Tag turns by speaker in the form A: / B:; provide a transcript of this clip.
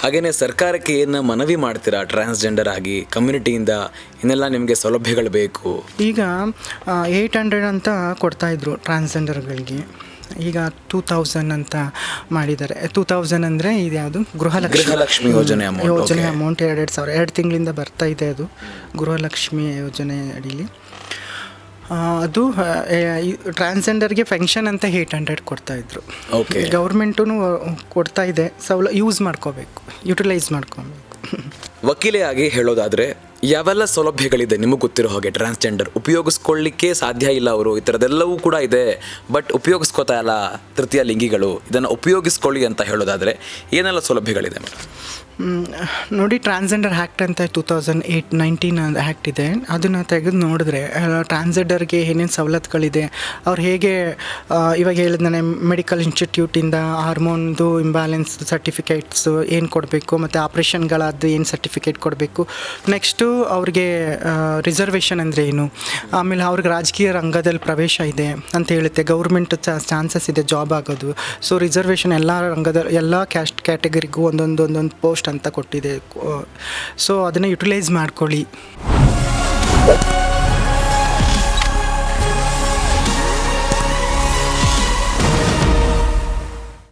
A: ಹಾಗೇನೆ ಸರ್ಕಾರಕ್ಕೆ ಏನು ಮನವಿ ಮಾಡ್ತೀರಾ? ಟ್ರಾನ್ಸ್ಜೆಂಡರ್ ಆಗಿ ಕಮ್ಯುನಿಟಿಯಿಂದ ಇನ್ನೆಲ್ಲ ನಿಮಗೆ ಸೌಲಭ್ಯಗಳು ಬೇಕು?
B: ಈಗ ಏಯ್ಟ್ ಹಂಡ್ರೆಡ್ ಅಂತ ಕೊಡ್ತಾಯಿದ್ರು ಟ್ರಾನ್ಸ್ಜೆಂಡರ್ಗಳಿಗೆ ಈಗ ಟೂ ತೌಸಂಡ್ ಅಂತ ಮಾಡಿದ್ದಾರೆ. ಟೂ ತೌಸಂಡ್ ಅಂದರೆ ಇದು ಯಾವುದು? ಗೃಹಲಕ್ಷ್ಮಿ.
A: ಯೋಜನೆ
B: ಯೋಜನೆ. ಅಮೌಂಟ್ ಎರಡು ಎರಡು ಸಾವಿರ. ಎರಡು ತಿಂಗಳಿಂದ ಬರ್ತಾ ಇದೆ ಅದು ಗೃಹಲಕ್ಷ್ಮಿ ಯೋಜನೆ ಅಡಿಲಿ. ಅದು ಟ್ರಾನ್ಸ್ಜೆಂಡರ್ಗೆ ಫೆನ್ಷನ್ ಅಂತ ಏಯ್ಟ್ ಹಂಡ್ರೆಡ್ ಕೊಡ್ತಾಯಿದ್ರು
A: ಇದ್ರು.
B: ಗೌರ್ಮೆಂಟು ಕೊಡ್ತಾ ಇದೆ. ಸೌಲ ಯೂಸ್ ಮಾಡ್ಕೋಬೇಕು ಯುಟಿಲೈಸ್ ಮಾಡ್ಕೋಬೇಕು.
A: ವಕೀಲೆಯಾಗಿ ಹೇಳೋದಾದ್ರೆ ಯಾವೆಲ್ಲ ಸೌಲಭ್ಯಗಳಿದೆ ನಿಮಗೆ ಗೊತ್ತಿರೋ ಹಾಗೆ ಟ್ರಾನ್ಸ್ಜೆಂಡರ್ ಉಪಯೋಗಿಸ್ಕೊಳ್ಳಿಕ್ಕೆ ಸಾಧ್ಯ ಇಲ್ಲ ಅವರು, ಈ ಥರದೆಲ್ಲವೂ ಕೂಡ ಇದೆ. ಬಟ್ ಉಪಯೋಗಿಸ್ಕೋತಾ ಇಲ್ಲ ತೃತೀಯ ಲಿಂಗಿಗಳು. ಇದನ್ನು ಉಪಯೋಗಿಸ್ಕೊಳ್ಳಿ ಅಂತ ಹೇಳೋದಾದರೆ ಏನೆಲ್ಲ ಸೌಲಭ್ಯಗಳಿದೆ
B: ನೋಡಿ ಟ್ರಾನ್ಸ್ಜೆಂಡರ್ ಆ್ಯಕ್ಟ್ ಅಂತ two thousand eight nineteen act ಇದೆ. ಅದನ್ನು ತೆಗೆದು ನೋಡಿದ್ರೆ ಟ್ರಾನ್ಸ್ಜೆಂಡರ್ಗೆ ಏನೇನು ಸವಲತ್ತುಗಳಿದೆ, ಅವ್ರು ಹೇಗೆ ಇವಾಗ ಹೇಳಿದ್ನೇ ಮೆಡಿಕಲ್ ಇನ್ಸ್ಟಿಟ್ಯೂಟಿಂದ ಹಾರ್ಮೋನ್ದು ಇಂಬ್ಯಾಲೆನ್ಸ್ ಸರ್ಟಿಫಿಕೇಟ್ಸು ಏನು ಕೊಡಬೇಕು, ಮತ್ತು ಆಪ್ರೇಷನ್ಗಳದ್ದು ಏನು ಸರ್ಟಿಫಿಕೇಟ್ ಕೊಡಬೇಕು. ನೆಕ್ಸ್ಟು ಅವ್ರಿಗೆ ರಿಸರ್ವೇಷನ್ ಅಂದರೆ ಏನು? ಆಮೇಲೆ ಅವ್ರಿಗೆ ರಾಜಕೀಯ ರಂಗದಲ್ಲಿ ಪ್ರವೇಶ ಇದೆ ಅಂತ ಹೇಳುತ್ತೆ. ಗೌರ್ಮೆಂಟ್ ಚಾನ್ಸಸ್ ಇದೆ ಜಾಬ್ ಆಗೋದು. ಸೊ ರಿಸರ್ವೇಷನ್ ಎಲ್ಲ ರಂಗದ ಎಲ್ಲ ಕ್ಯಾಸ್ಟ್ ಕ್ಯಾಟಗರಿಗೂ ಒಂದೊಂದು ಒಂದೊಂದು ಪೋಸ್ಟ್ ಅಂತ ಕೊಟ್ಟಿದೆ. ಸೊ ಅದನ್ನು ಯುಟಿಲೈಸ್ ಮಾಡ್ಕೊಳ್ಳಿ.